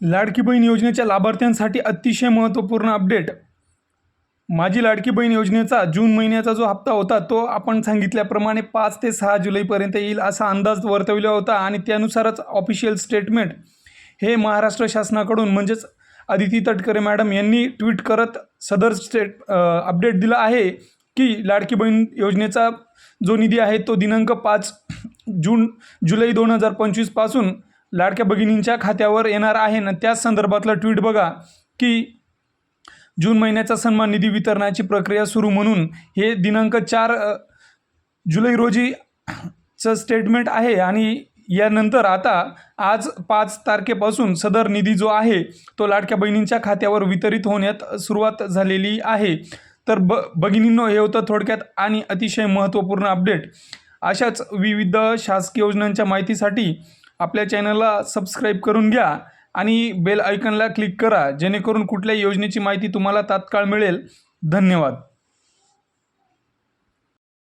लाडकी बहीण योजनेच्या लाभार्थ्यांसाठी अतिशय महत्त्वपूर्ण अपडेट. माझी लाडकी बहीण योजनेचा जून महिन्याचा जो हप्ता होता तो आपण सांगितल्याप्रमाणे पाच ते सहा जुलैपर्यंत येईल असा अंदाज वर्तविला होता आणि त्यानुसारच ऑफिशियल स्टेटमेंट हे महाराष्ट्र शासनाकडून म्हणजेच अदिती तटकरे मॅडम यांनी ट्विट करत सदर स्टेट अपडेट दिला आहे की लाडकी बहीण योजनेचा जो निधी आहे तो दिनांक पाच जून जुलै दोन हजार पंचवीसपासून लाडक्या भगिनींच्या खात्यावर येणार आहे. ना त्याच संदर्भातलं ट्विट बघा की जून महिन्याचा सन्मान निधी वितरणाची प्रक्रिया सुरू म्हणून हे दिनांक चार जुलै रोजी चं स्टेटमेंट आहे आणि यानंतर आता आज पाच तारखेपासून सदर निधी जो आहे तो लाडक्या बहिणींच्या खात्यावर वितरित होण्यात सुरुवात झालेली आहे. तर ब भगिनींनो हे होतं थोडक्यात आणि अतिशय महत्त्वपूर्ण अपडेट अशाच विविध शासकीय योजनांच्या माहितीसाठी आपल्या चॅनलला सबस्क्राईब करून घ्या आणि बेल आयकनला क्लिक करा जेणेकरून कुठल्याही योजनेची माहिती तुम्हाला तात्काळ मिळेल. धन्यवाद.